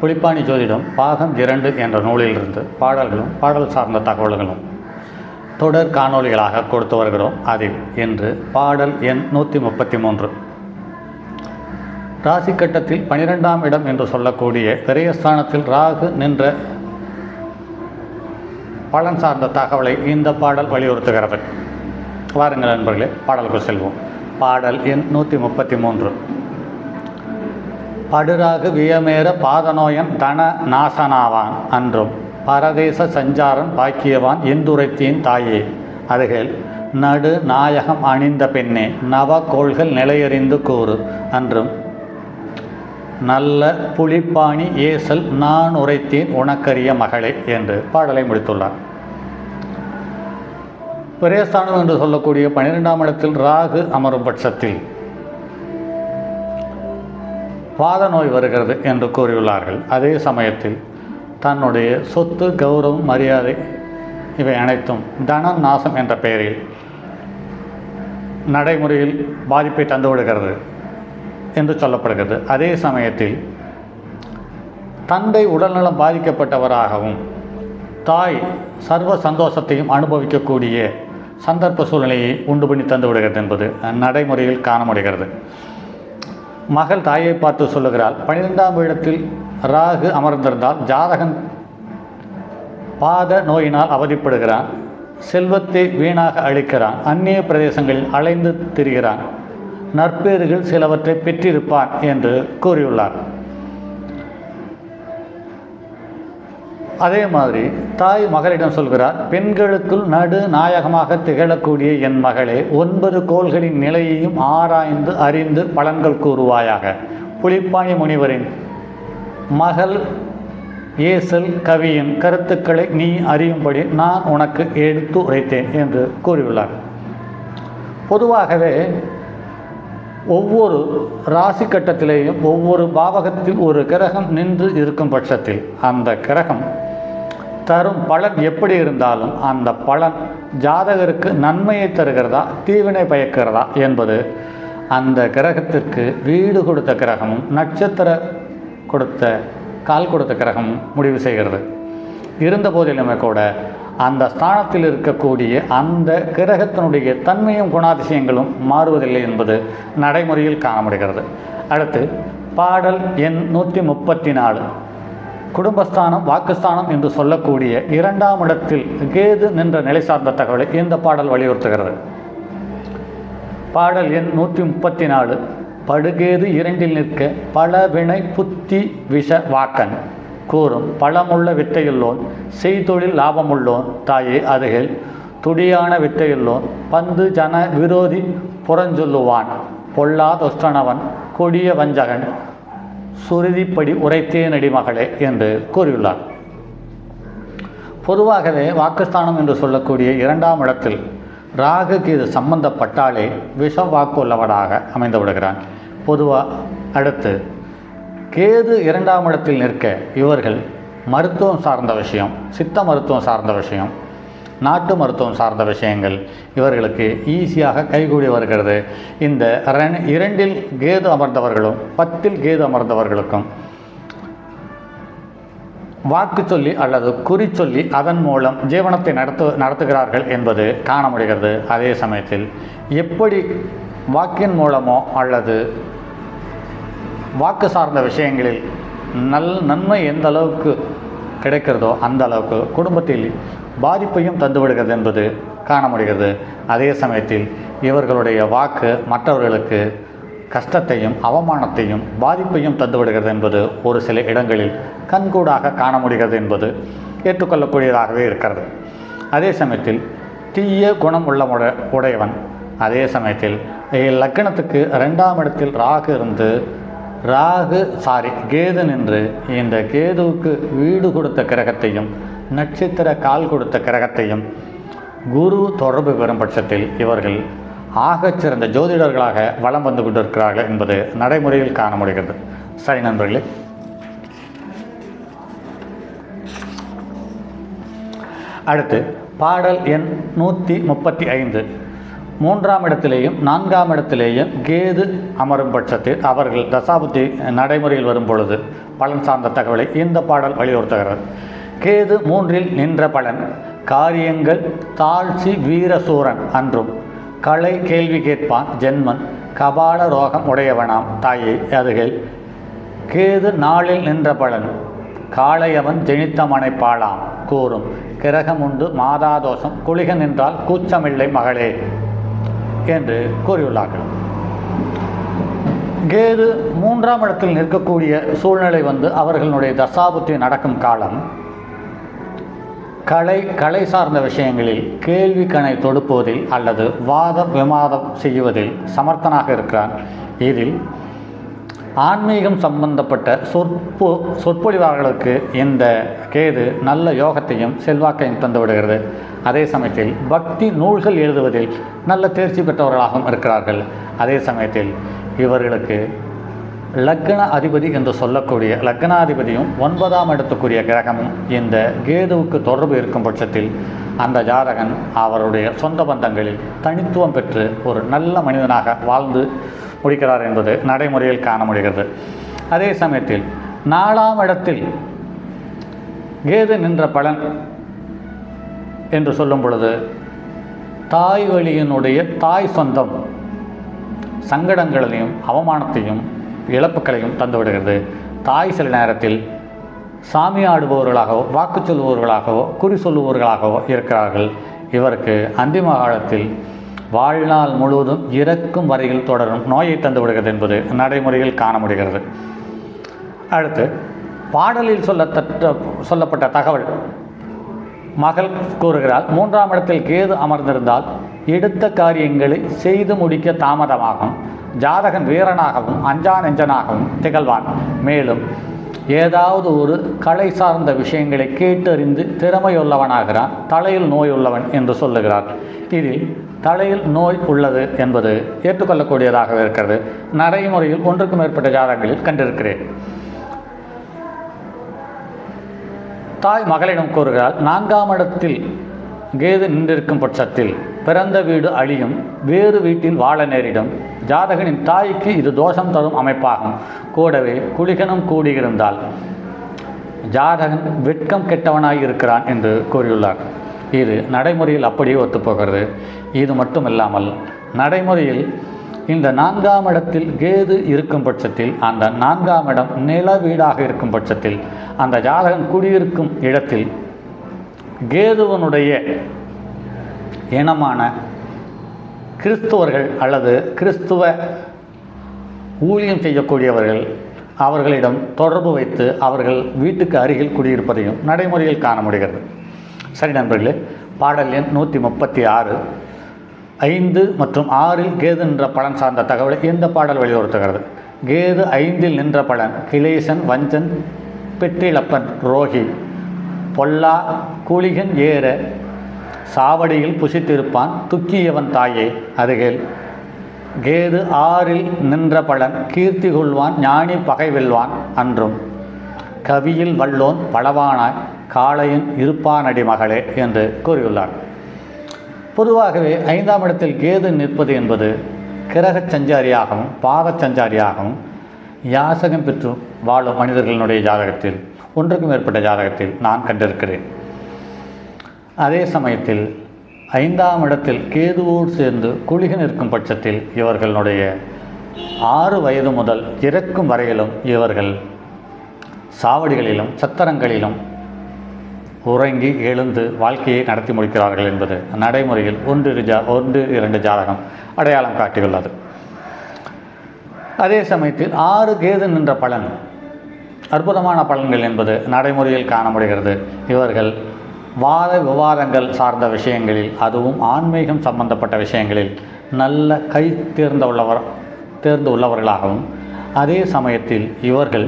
புலிப்பாணி ஜோதிடம் பாகம் இரண்டு என்ற நூலிலிருந்து பாடல்களும் பாடல் சார்ந்த தகவல்களும் தொடர் காணொலிகளாக கொடுத்து வருகிறோம். அதில் இன்று பாடல் எண் நூற்றி முப்பத்தி மூன்று. ராசி கட்டத்தில் பனிரெண்டாம் இடம் என்று சொல்லக்கூடிய விரயஸ்தானத்தில் ராகு நின்ற பலன் சார்ந்த தகவலை இந்த பாடல் வலியுறுத்துகிறது. வாருங்கள் நண்பர்களே பாடலுக்கு செல்வோம். பாடல் எண் நூற்றி முப்பத்தி மூன்று. படுராகு வியமேற பாதநோயன் தன நாசனாவான் அன்றும். பரதேச சஞ்சாரன் பாக்கியவான் இந்துரைத்தியின் தாயே. அருகில் நடு நாயகம் அணிந்த பெண்ணே நவ கோள்கள் நிலையறிந்து கூறு அன்றும். நல்ல புலிப்பாணி ஏசல் நான் உரைத்தேன் உனக்கரிய மகளே என்று பாடலை முடித்துள்ளார். பிரேஸ்தானம் என்று சொல்லக்கூடிய பன்னிரெண்டாம் இடத்தில் ராகு அமரும் பட்சத்தில் வாத நோய் வருகிறது என்று கூறியுள்ளார்கள். அதே சமயத்தில் தன்னுடைய சொத்து கௌரவம் மரியாதை இவை அனைத்தும் தன நாசம் என்ற பெயரில் நடைமுறையில் பாதிப்பை தந்துவிடுகிறது என்று சொல்லப்படுகிறது. அதே சமயத்தில் தந்தை உடல்நலம் பாதிக்கப்பட்டவராகவும் தாய் சர்வ சந்தோஷத்தையும் அனுபவிக்கக்கூடிய சந்தர்ப்ப சூழ்நிலையை உண்டு பண்ணி தந்து விடுகிறது என்பது நடைமுறையில் காண முடிகிறது மகள் தாயை பார்த்து சொல்லுகிறாள் பனிரெண்டாம் இடத்தில் ராகு அமர்ந்திருந்தால் ஜாதகன் பாத நோயினால் அவதிப்படுகிறான் செல்வத்தை வீணாக அழிக்கிறான் அந்நிய பிரதேசங்களில் அலைந்து திரிகிறான் நற்பேறுகள் சிலவற்றை பெற்றிருப்பான் என்று கூறியுள்ளார். அதே மாதிரி தாய் மகளிடம் சொல்கிறார் பெண்களுக்குள் நடு நாயகமாக திகழக்கூடிய என் மகளே ஒன்பது கோள்களின் நிலையையும் ஆராய்ந்து அறிந்து பலன்கள் கூறுவாயாக. புலிப்பாணி முனிவரின் மகள் ஏசல் கவியின் கருத்துக்களை நீ அறியும்படி நான் உனக்கு எடுத்து உரைத்தேன் என்று கூறியுள்ளார். பொதுவாகவே ஒவ்வொரு ராசி கட்டத்திலேயும் ஒவ்வொரு பாவகத்தில் ஒரு கிரகம் நின்று இருக்கும் பட்சத்தில் அந்த கிரகம் தரும் பலன் எப்படி இருந்தாலும் அந்த பலன் ஜாதகருக்கு நன்மையை தருகிறதா தீவினை பயக்கிறதா என்பது அந்த கிரகத்திற்கு வீடு கொடுத்த கிரகமும் நட்சத்திர கொடுத்த கால் கொடுத்த கிரகமும் முடிவு செய்கிறது. இருந்த போதிலுமே கூட அந்த ஸ்தானத்தில் இருக்கக்கூடிய அந்த கிரகத்தினுடைய தன்மையும் குணாதிசயங்களும் மாறுவதில்லை என்பது நடைமுறையில் காண அடுத்து பாடல் எண் நூற்றி முப்பத்தி நாலு. குடும்பஸ்தானம் வாக்குஸ்தானம் என்று சொல்லக்கூடிய இரண்டாம் இடத்தில் கேது நின்ற நிலை சார்ந்த தகவலை இந்த பாடல் வலியுறுத்துகிறது. பாடல் எண் நூற்றி முப்பத்தி நாலு படுகேது இரண்டில் நிற்க பல வினை புத்தி விஷ வாக்கன். கூறும் பழமுள்ள வித்தையுள்ளோன் செய்தொழில் லாபமுள்ளோன் தாயே அதுகில் துடியான வித்தையுள்ளோன் பந்து ஜன விரோதி புறஞ்சொல்லுவான். பொல்லாதொஸ்டனவன் கொடிய வஞ்சகன். சுருதிப்படி உரைத்தேனடி மகளே என்று கூறியுள்ளார். பொதுவாகவே வாக்குஸ்தானம் என்று சொல்லக்கூடிய இரண்டாம் இடத்தில் ராகுக்கு இது சம்பந்தப்பட்டாலே விஷ வாக்கு உள்ளவனாக அமைந்து விடுகிறான். பொதுவாக அடுத்து கேது இரண்டாம் இடத்தில் நிற்க இவர்கள் மருத்துவம் சார்ந்த விஷயம் சித்த மருத்துவம் சார்ந்த விஷயம் நாட்டு மருத்துவம் சார்ந்த விஷயங்கள் இவர்களுக்கு ஈஸியாக கைகூடி வருகிறது. இந்த இரண்டில் கேது அமர்ந்தவர்களும் பத்தில் கேது அமர்ந்தவர்களுக்கும் வாக்கு சொல்லி அல்லது குறி சொல்லி அதன் மூலம் ஜீவனத்தை நடத்து நடத்துகிறார்கள் என்பது காண முடிகிறது அதே சமயத்தில் எப்படி வாக்கின் மூலமோ அல்லது வாக்கு சார்ந்த விஷயங்களில் நல் நன்மை எந்த அளவுக்கு கிடைக்கிறதோ அந்த அளவுக்கு குடும்பத்தில் பாதிப்பையும் தந்துவிடுகிறது என்பது காண முடிகிறது அதே சமயத்தில் இவர்களுடைய வாக்கு மற்றவர்களுக்கு கஷ்டத்தையும் அவமானத்தையும் பாதிப்பையும் தந்துவிடுகிறது என்பது ஒரு சில இடங்களில் கண்கூடாக காண முடிகிறது என்பது ஏற்றுக்கொள்ளக்கூடியதாகவே இருக்கிறது. அதே சமயத்தில் தீய குணம் உள்ள உடையவன் அதே சமயத்தில் லக்கணத்துக்கு ரெண்டாம் இடத்தில் ராகு இருந்து ராகு சாரி கேது நின்று இந்த கேதுவுக்கு வீடு கொடுத்த கிரகத்தையும் நட்சத்திர கால் கொடுத்த கிரகத்தையும் குரு தொடர்பு பெறும் பட்சத்தில் இவர்கள் ஆகச் சிறந்த ஜோதிடர்களாக வலம் வந்து கொண்டிருக்கிறார்கள் என்பது நடைமுறையில் காண முடிகிறது. சரி நண்பர்களே. அடுத்து பாடல் எண் நூற்றி முப்பத்தி ஐந்து மூன்றாம் இடத்திலேயும் நான்காம் இடத்திலேயும் கேது அமரும் பட்சத்தில் அவர்கள் தசாபுத்தி நடைமுறையில் வரும் பொழுது பலன் சார்ந்த தகவலை இந்த பாடல் வலியுறுத்துகிறது. கேது மூன்றில் நின்ற பலன் காரியங்கள் தாழ்ச்சி வீரசூரன் அன்றும். கலை கேள்வி கேட்பான் ஜென்மன் கபால ரோகம் உடையவனாம் தாயை அதுகள் கேது நாளில் நின்ற பலன் காளையவன் ஜெனித்த மனைப்பாளாம் கூறும். கிரகமுண்டு மாதாதோஷம் குளிக நின்றால் கூச்சமில்லை மகளே என்று கூறியுள்ளார்கள். கேது மூன்றாம் இடத்தில் நிற்கக்கூடிய சூழ்நிலை வந்து அவர்களுடைய தசாபுத்தி நடக்கும் காலம் கலை கலை சார்ந்த விஷயங்களில் கேள்வி கணை தொடுப்பதில் அல்லது வாதம் விவாதம் செய்வதில் சமர்த்தனாக இருக்கிறான் இதில் ஆன்மீகம் சம்பந்தப்பட்ட சொற்பொ சொற்பொழிவாளர்களுக்கு இந்த கேது நல்ல யோகத்தையும் செல்வாக்கையும் தந்துவிடுகிறது அதே சமயத்தில் பக்தி நூல்கள் எழுதுவதில் நல்ல தேர்ச்சி பெற்றவர்களாகவும் இருக்கிறார்கள். அதே சமயத்தில் இவர்களுக்கு லக்ன அதிபதி என்று சொல்லக்கூடிய லக்னாதிபதியும் ஒன்பதாம் இடத்துக்குரிய கிரகமும் இந்த கேதுவுக்கு தொடர்பு இருக்கும் பட்சத்தில் அந்த ஜாதகன் அவருடைய சொந்த பந்தங்களில் தனித்துவம் பெற்று ஒரு நல்ல மனிதனாக வாழ்ந்து முடிக்கிறார் என்பது நடைமுறையில் காண முடிகிறது. அதே சமயத்தில் நாலாம் இடத்தில் கேது நின்ற பலன் என்று சொல்லும் பொழுது தாய் வழியினுடைய தாய் சொந்தம் சங்கடங்களையும் அவமானத்தையும் இழப்புகளையும் தந்துவிடுகிறது தாய் சில நேரத்தில் சாமி ஆடுபவர்களாகவோ வாக்கு சொல்லுபவர்களாகவோ குறி சொல்லுபவர்களாகவோ இருக்கிறார்கள். இவருக்கு அந்திம காலத்தில் வாழ்நாள் முழுவதும் இறக்கும் வரையில் தொடரும் நோயை தந்து விடுகிறது என்பது நடைமுறையில் காண முடிகிறது அடுத்து பாடலில் சொல்லத்தட்ட சொல்லப்பட்ட தகவல். மகள் கூறுகிறாள் மூன்றாம் இடத்தில் கேது அமர்ந்திருந்தால் எடுத்த காரியங்களை செய்து முடிக்க தாமதமாகும் ஜாதகன் வீரனாகவும் அஞ்சா நெஞ்சனாகவும் திகழ்வான். மேலும் ஏதாவது ஒரு கலை சார்ந்த விஷயங்களை கேட்டறிந்து திறமையுள்ளவனாகிறான் தலையில் நோய் உள்ளவன் என்று சொல்லுகிறார். இதில் தலையில் நோய் உள்ளது என்பது ஏற்றுக்கொள்ளக்கூடியதாக இருக்கிறது. நடைமுறையில் ஒன்றுக்கும் மேற்பட்ட ஜாதகங்களில் கண்டிருக்கிறேன். தாய் மகளிடம் கூறுகிறார் நான்காம் இடத்தில் கேது நின்றிருக்கும் பட்சத்தில் பிறந்த வீடு அழியும் வேறு வீட்டில் வாழ நேரிடும். ஜாதகனின் தாய்க்கு இது தோஷம் தரும் அமைப்பாகும். கூடவே குளிகனும் கூடியிருந்தால் ஜாதகன் வெட்கம் கெட்டவனாய் இருக்கிறான் என்று கூறியுள்ளார். இது நடைமுறையில் அப்படியே ஒத்துப்போகிறது. இது மட்டுமில்லாமல் நடைமுறையில் இந்த நான்காம் இடத்தில் கேது இருக்கும் பட்சத்தில் அந்த நான்காம் இடம் நில வீடாக இருக்கும் பட்சத்தில் அந்த ஜாதகன் குடியிருக்கும் இடத்தில் கேதுவனுடைய இனமான கிறிஸ்துவர்கள் அல்லது கிறிஸ்துவ ஊழியம் செய்யக்கூடியவர்கள் அவர்களிடம் தொடர்பு வைத்து அவர்கள் வீட்டுக்கு அருகில் குடியிருப்பதையும் நடைமுறையில் காண முடிகிறது. சரி நண்பர்களே பாடல் எண் நூற்றி முப்பத்தி ஆறு. ஐந்து மற்றும் ஆறில் கேது நின்ற பலன் சார்ந்த தகவலை இந்த பாடல் வலியுறுத்துகிறது? கேது ஐந்தில் நின்ற பலன் கிளேசன் வஞ்சன் பெற்றிலப்பன் ரோஹி பொல்லா கூலிகன் ஏற சாவடியில் புசித்திருப்பான் துக்கியவன் தாயே. அருகில் கேது ஆறில் நின்ற பலன் கீர்த்தி கொள்வான் ஞானி பகை வெல்வான் அன்றும். கவியில் வல்லோன் பலவானாய் காளையின் இருப்பானடி மகளே என்று கூறியுள்ளார் பொதுவாகவே ஐந்தாம் இடத்தில் கேது நிற்பது என்பது கிரகச் சஞ்சாரியாகவும் பாதச் சஞ்சாரியாகவும் யாசகம் பெற்று வாழும் மனிதர்களினுடைய ஜாதகத்தில் ஒன்றுக்கும் மேற்பட்ட ஜாதகத்தில் நான் கண்டிருக்கிறேன். அதே சமயத்தில் ஐந்தாம் இடத்தில் கேதுவோடு சேர்ந்து குளிக நிற்கும் பட்சத்தில் இவர்களுடைய ஆறு வயது முதல் இறக்கும் வரையிலும் இவர்கள் சாவடிகளிலும் சத்திரங்களிலும் உறங்கி எழுந்து வாழ்க்கையை நடத்தி முடிக்கிறார்கள் என்பது நடைமுறையில் ஒன்று ஜா ஒன்று இரண்டு ஜாதகம் அடையாளம் காட்டியுள்ளது. அதே சமயத்தில் ஆறு கேது நின்ற பலன் அற்புதமான பலன்கள் என்பது நடைமுறையில் காண முடிகிறது. இவர்கள் வாத விவாதங்கள் சார்ந்த விஷயங்களில் அதுவும் ஆன்மீகம் சம்பந்தப்பட்ட விஷயங்களில் நல்ல கை தேர்ந்த உள்ளவர் தேர்ந்து உள்ளவர்களாகவும் அதே சமயத்தில் இவர்கள்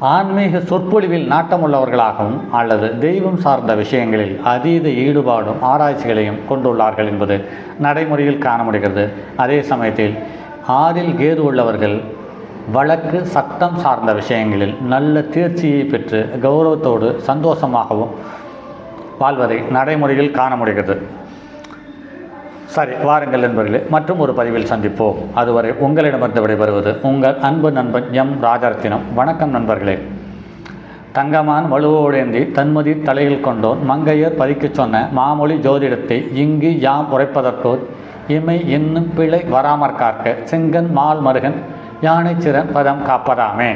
ஆன்மீக சொற்பொழிவில் நாட்டமுள்ளவர்களாகவும் அல்லது தெய்வம் சார்ந்த விஷயங்களில் அதீத ஈடுபாடும் ஆராய்ச்சிகளையும் கொண்டுள்ளார்கள் என்பது நடைமுறையில் காண முடிகிறது. அதே சமயத்தில் ஆறில் கேது உள்ளவர்கள் வழக்கு சட்டம் சார்ந்த விஷயங்களில் நல்ல தேர்ச்சியை பெற்று கௌரவத்தோடு சந்தோஷமாகவும் வாழ்வதை நடைமுறையில் காண முடிகிறது. சரி வாருங்கள் நண்பர்களே மற்றும் ஒரு பதிவில் சந்திப்போம். அதுவரை உங்களிடமிருந்து விடைபெறுவது உங்கள் அன்பு நண்பன் எம். ராஜரத்தினம். வணக்கம் நண்பர்களே. தங்கமான் வலுவோடேந்தி தன்மதி தலையில் கொண்டோன். மங்கையர் பதிக்கச் சொன்ன மாமொழி ஜோதிடத்தை இங்கு யாம் உரைப்பதற்கோர் இமை இன்னும் பிழை வராமற் காக்க செங்கன் மால் மருகன் யானைச்சிறன் பதம் காப்பதாமே.